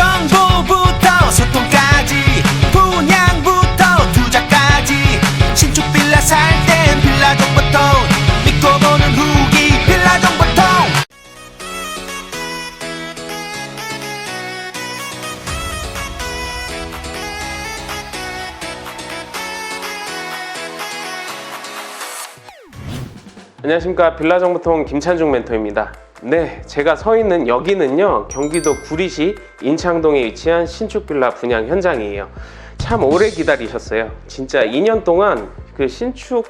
정보부터 소통까지 분양부터 투자까지. 신축 빌라 살 땐 빌라 정보통 믿고 보는 후기 빌라 정보통 안녕하십니까. 빌라 정보통 김찬중 멘토입니다. 네, 제가 서 있는 여기는요 경기도 구리시 인창동에 위치한 신축 빌라 분양 현장이에요. 참 오래 기다리셨어요. 진짜 2년 동안 그 신축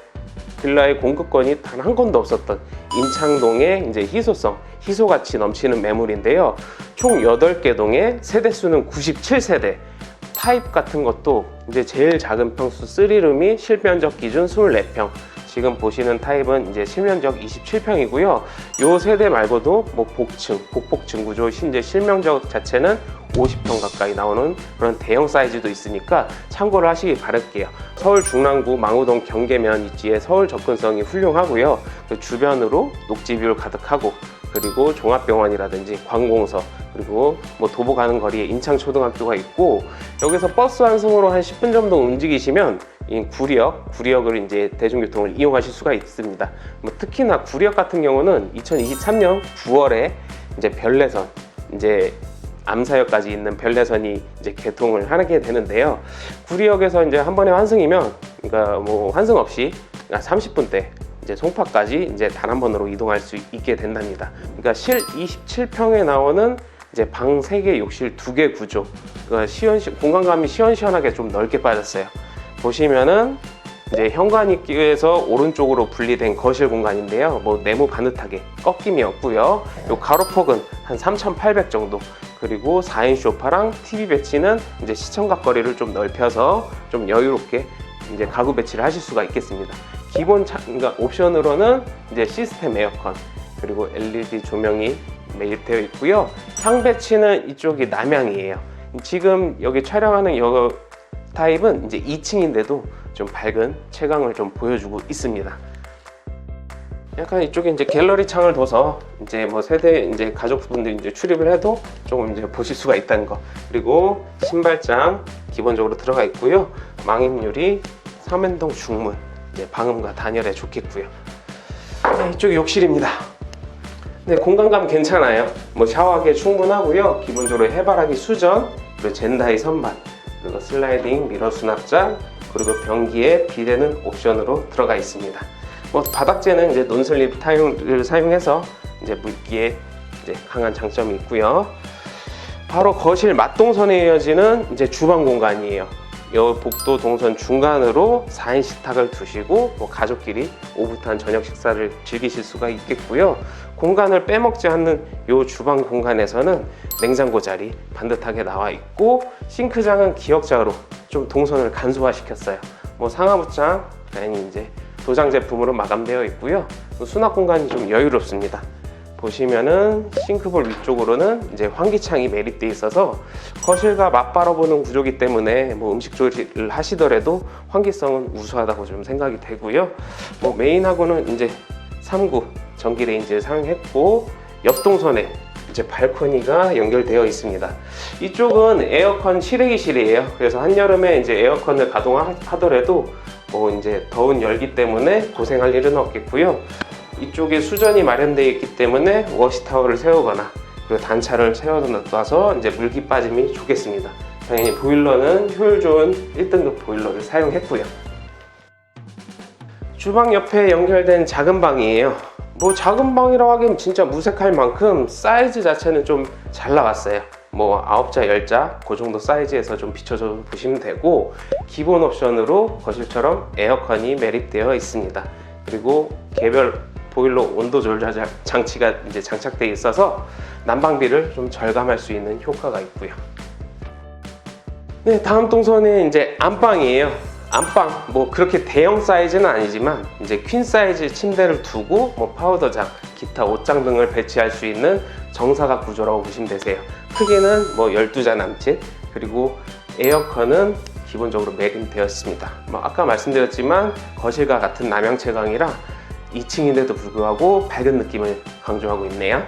빌라의 공급권이 단 한 건도 없었던 인창동의 이제 희소성, 희소가치 넘치는 매물인데요. 총 8개 동에 세대 수는 97세대. 타입 같은 것도 이제 제일 작은 평수 3룸이 실면적 기준 24평. 지금 보시는 타입은 이제 실면적 27평이고요. 요 세대 말고도 뭐 복층, 복복층 구조 이제 실면적 자체는 50평 가까이 나오는 그런 대형 사이즈도 있으니까 참고를 하시기 바랄게요. 서울 중랑구 망우동 경계면 입지에 서울 접근성이 훌륭하고요. 그 주변으로 녹지뷰를 가득하고 그리고 종합병원이라든지 관공서 그리고 뭐 도보 가는 거리에 인창초등학교가 있고 여기서 버스 한 승으로 한 10분 정도 움직이시면 이 구리역, 구리역을 이제 대중교통을 이용하실 수가 있습니다. 뭐 특히나 구리역 같은 경우는 2023년 9월에 이제 별내선 이제 암사역까지 있는 별내선이 이제 개통을 하게 되는데요. 구리역에서 이제 한 번에 환승이면 그러니까 뭐 환승 없이 그러니까 30분대 이제 송파까지 이제 단 한 번으로 이동할 수 있게 된답니다. 그러니까 실 27평에 나오는 이제 방 3개, 욕실 2개 구조. 그러니까 시원 공간감이 시원시원하게 좀 넓게 빠졌어요. 보시면은 이제 현관입구에서 오른쪽으로 분리된 거실 공간인데요. 뭐 네모 바듯하게 꺾임이 없고요. 요 가로폭은 한 3,800 정도. 그리고 4인 소파랑 TV 배치는 이제 시청각 거리를 좀 넓혀서 좀 여유롭게 이제 가구 배치를 하실 수가 있겠습니다. 기본 차, 그러니까 옵션으로는 이제 시스템 에어컨 그리고 LED 조명이 매입되어 있고요. 향 배치는 이쪽이 남향이에요. 지금 여기 촬영하는 여 타입은 이제 2층인데도 좀 밝은 채광을 좀 보여주고 있습니다. 약간 이쪽에 이제 갤러리 창을 둬서 이제 뭐 세대 이제 가족분들이 이제 출입을 해도 조금 이제 보실 수가 있다는 거. 그리고 신발장 기본적으로 들어가 있고요. 망임률이 삼연동 중문. 방음과 단열에 좋겠고요. 네, 이쪽이 욕실입니다. 네, 공간감 괜찮아요. 뭐 샤워하기에 충분하고요. 기본적으로 해바라기 수전, 그리고 젠다이 선반, 그리고 슬라이딩 미러 수납장, 그리고 변기에 비대는 옵션으로 들어가 있습니다. 뭐 바닥재는 이제 논슬립 타용을 사용해서 이제 물기에 이제 강한 장점이 있고요. 바로 거실 맞동선에 이어지는 이제 주방 공간이에요. 요 복도 동선 중간으로 4인 식탁을 두시고 뭐 가족끼리 오붓한 저녁 식사를 즐기실 수가 있겠고요. 공간을 빼먹지 않는 요 주방 공간에서는 냉장고 자리 반듯하게 나와 있고 싱크장은 기역자로 좀 동선을 간소화시켰어요. 뭐 상하부장 아니 이제 도장 제품으로 마감되어 있고요. 또 수납 공간이 좀 여유롭습니다. 보시면은 싱크볼 위쪽으로는 이제 환기창이 매립되어 있어서 거실과 맞바로 보는 구조기 때문에 뭐 음식 조리를 하시더라도 환기성은 우수하다고 좀 생각이 되고요. 뭐 메인하고는 이제 3구 전기 레인지를 사용했고 옆 동선에 이제 발코니가 연결되어 있습니다. 이쪽은 에어컨 실외기실이에요. 그래서 한여름에 이제 에어컨을 가동하더라도 뭐 이제 더운 열기 때문에 고생할 일은 없겠고요. 이쪽에 수전이 마련되어 있기 때문에 워시타워를 세우거나 그리고 단차를 세워놔서 이제 물기 빠짐이 좋겠습니다. 당연히 보일러는 효율 좋은 1등급 보일러를 사용했고요. 주방 옆에 연결된 작은 방이에요. 뭐 작은 방이라고 하기엔 진짜 무색할 만큼 사이즈 자체는 좀 잘 나왔어요. 뭐 9자, 10자 그 정도 사이즈에서 좀 비춰서 보시면 되고 기본 옵션으로 거실처럼 에어컨이 매립되어 있습니다. 그리고 개별 보일러 온도 조절 장치가 이제 장착되어 있어서 난방비를 좀 절감할 수 있는 효과가 있고요. 네, 다음 동선은 이제 안방이에요. 안방 뭐 그렇게 대형 사이즈는 아니지만 이제 퀸 사이즈 침대를 두고 뭐 파우더장, 기타 옷장 등을 배치할 수 있는 정사각 구조라고 보시면 되세요. 크기는 뭐 12자 남짓 그리고 에어컨은 기본적으로 매립되어 있습니다. 뭐 아까 말씀드렸지만 거실과 같은 남향 채광이라 2층인데도 불구하고 밝은 느낌을 강조하고 있네요.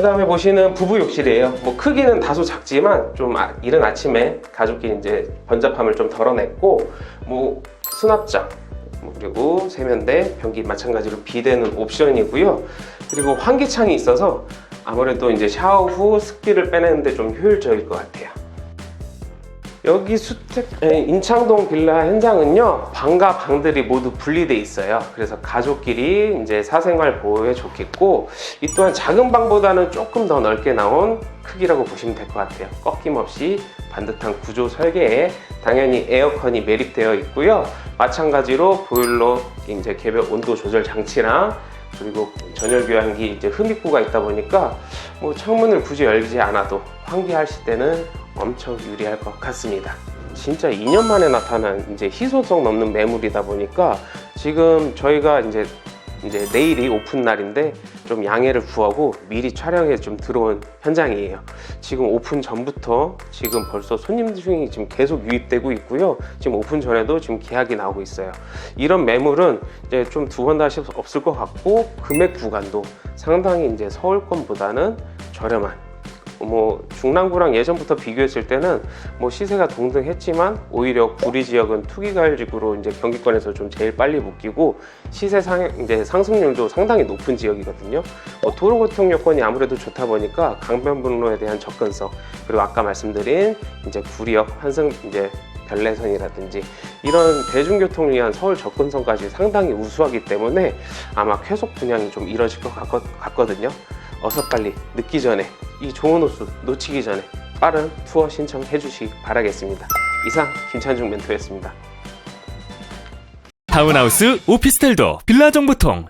그 다음에 보시는 부부 욕실이에요. 뭐 크기는 다소 작지만 좀 아- 이른 아침에 가족끼리 이제 번잡함을 좀 덜어냈고 뭐 수납장 뭐 그리고 세면대, 변기 마찬가지로 비대는 옵션이고요. 그리고 환기창이 있어서 아무래도 이제 샤워 후 습기를 빼내는데 좀 효율적일 것 같아요. 여기 수택 에, 인창동 빌라 현장은요 방과 방들이 모두 분리돼 있어요. 그래서 가족끼리 이제 사생활 보호에 좋겠고 이 또한 작은 방보다는 조금 더 넓게 나온 크기라고 보시면 될 것 같아요. 꺾임없이 반듯한 구조 설계에 당연히 에어컨이 매립되어 있고요. 마찬가지로 보일러 이제 개별 온도 조절 장치랑 그리고 전열 교환기 이제 흡입구가 있다 보니까 뭐 창문을 굳이 열지 않아도 환기하실 때는 엄청 유리할 것 같습니다. 진짜 2년 만에 나타난 이제 희소성 넘는 매물이다 보니까 지금 저희가 이제 이제 내일이 오픈 날인데 좀 양해를 구하고 미리 촬영에 좀 들어온 현장이에요. 지금 오픈 전부터 지금 벌써 손님 중이 지금 계속 유입되고 있고요. 지금 오픈 전에도 지금 계약이 나오고 있어요. 이런 매물은 이제 좀 두 번 다시 없을 것 같고 금액 구간도 상당히 이제 서울권보다는 저렴한 뭐 중랑구랑 예전부터 비교했을 때는 뭐 시세가 동등했지만 오히려 구리 지역은 투기가을지구로 이제 경기권에서 좀 제일 빨리 묶이고 시세 상 이제 상승률도 상당히 높은 지역이거든요. 뭐 도로교통 여건이 아무래도 좋다 보니까 강변북로에 대한 접근성 그리고 아까 말씀드린 이제 구리역 환승 이제 별내선이라든지 이런 대중교통을 위한 서울 접근성까지 상당히 우수하기 때문에 아마 쾌속 분양이 좀 이뤄질 것 같거, 같거든요. 어서 빨리 늦기 전에 이 좋은 호수 놓치기 전에 빠른 투어 신청해 주시기 바라겠습니다. 이상 김찬중 멘토였습니다. 타운하우스 오피스텔도 빌라 정보통